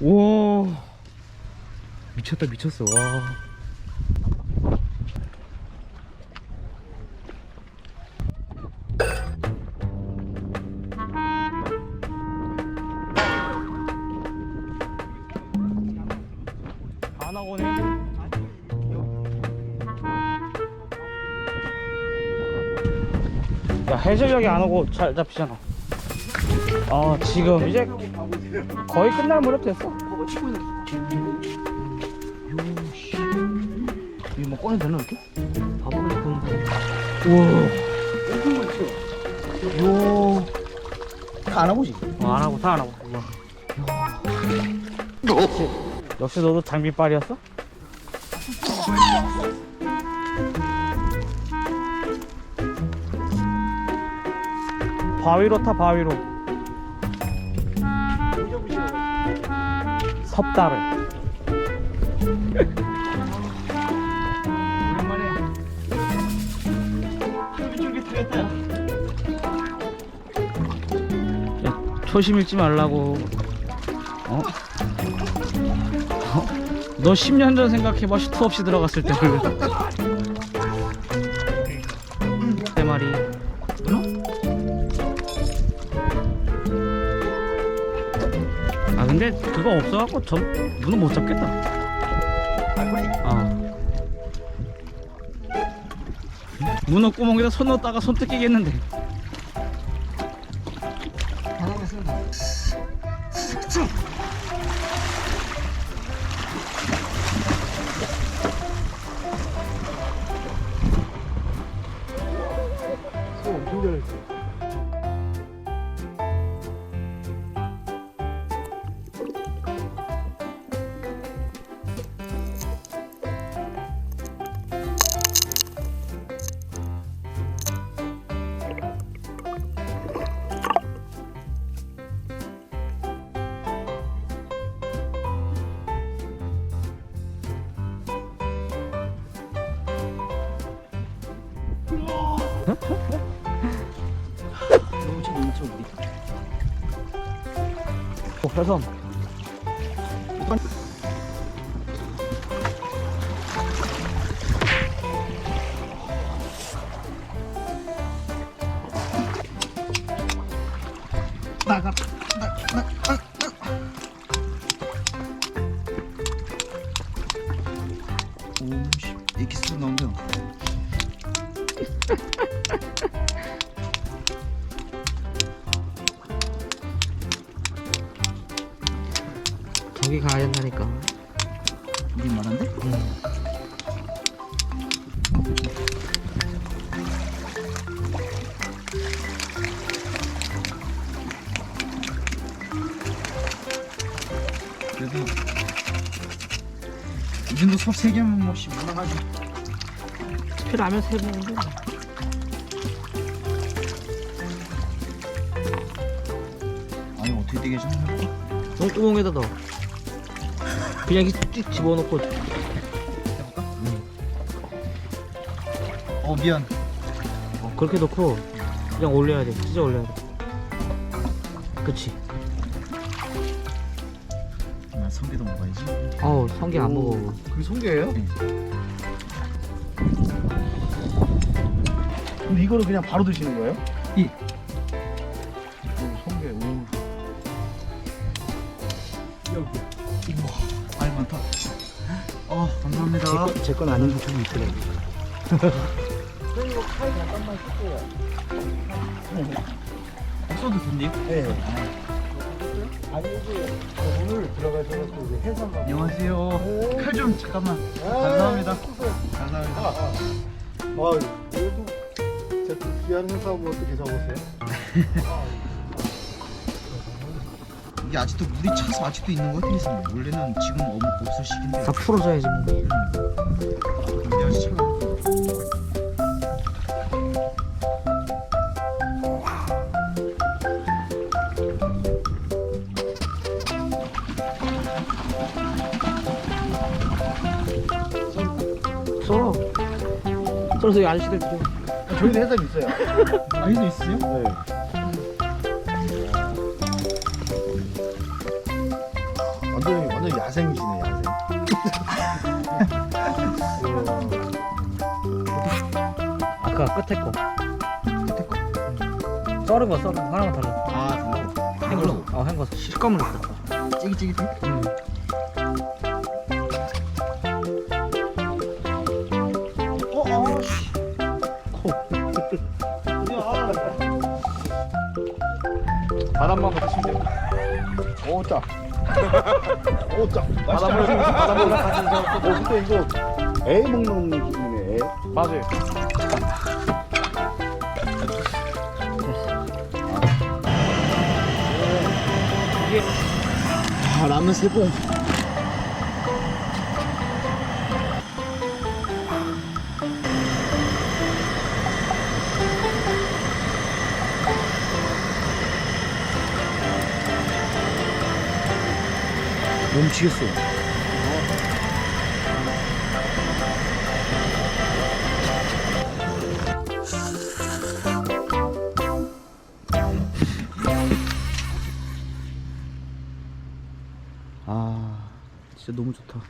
와. 미쳤다 미쳤어. 와. 야 해질녘이 안 오고 잘 잡히잖아 아 지금 이제 거의 끝날 무렵 됐어 이거 뭐 꺼내도 되나 이렇게? 그런 거. 우와 요. 다안 하고 지? 어, 안 하고 다 안 하고 우와. 역시, 역시 너도 장비빨이었어? 바위로 타 바위로 섭다를. 야, 초심 잃지 말라고. 어? 어? 너 10년 전 생각해봐, 슈트 없이 들어갔을 때를. 세 마리. 아, 근데 그거 없어갖고 전 문어 못 잡겠다. 아. 문어 구멍에다 손 넣었다가 손 뜯기겠는데. 잘했어. 너무 쳐 너무 쳐 우리. 어, 해선. 저기 가야 된다니까. 우리 말한데? 그래도 이 정도 수업 세 개면 뭐씨 무난하지. 필요하면 세 번인데. 아니 어떻게 되게 좀 손구멍에다 넣어. 그냥 이렇게 쭉 집어넣고. 해볼까? 어 미안. 어, 그렇게 넣고 그냥 올려야 돼. 찢어 올려야 돼. 그치. 나 성게도 먹어야지. 어우, 성게 안 먹어. 그게 성게예요? 그럼 이거를 그냥 바로 드시는 거예요? 이. 성게. 오. 여기. 우와, 알 많다. 어, 감사합니다. 제건 아닌 게좀 있더라고. 이거 칼 잠깐만 쓸게요. 써도 된대요? 네. 아니 이제 오늘 들어가셔서 이제 해산 가 안녕하세요. 칼 좀 잠깐만. 감사합니다. 감사합니다. 아 그래도 제가 귀한 회사고 어떻게 잡았어요? 이게 아직도 물이 차서 아직도 있는 것 같아요. 원래는 지금 없, 없을 시기인데. 다 풀어줘야지 뭐. 근데 아직 차가. 썰어. 썰어서 이 아저씨들 드려. 저희도 해산 있어요. 아이도 있어요? 네. 완전 야생이시네 야생. 아까 끝에 거. 끝에 거? 썰은 거 썰은 거 하나만 달라. 아 달라고 헹궈서. 어 헹궈서 식감을 있다. 찌깃찌깃해? 음. 어? 아씨 바람만 받으시면 돼요. 오 짜. 오 짜. 바람을 바람을 어 근데 이거 애 먹는 기분이네. 애. 맞아요. 아 라면 세봉 넘치겠어 아 진짜 너무 좋다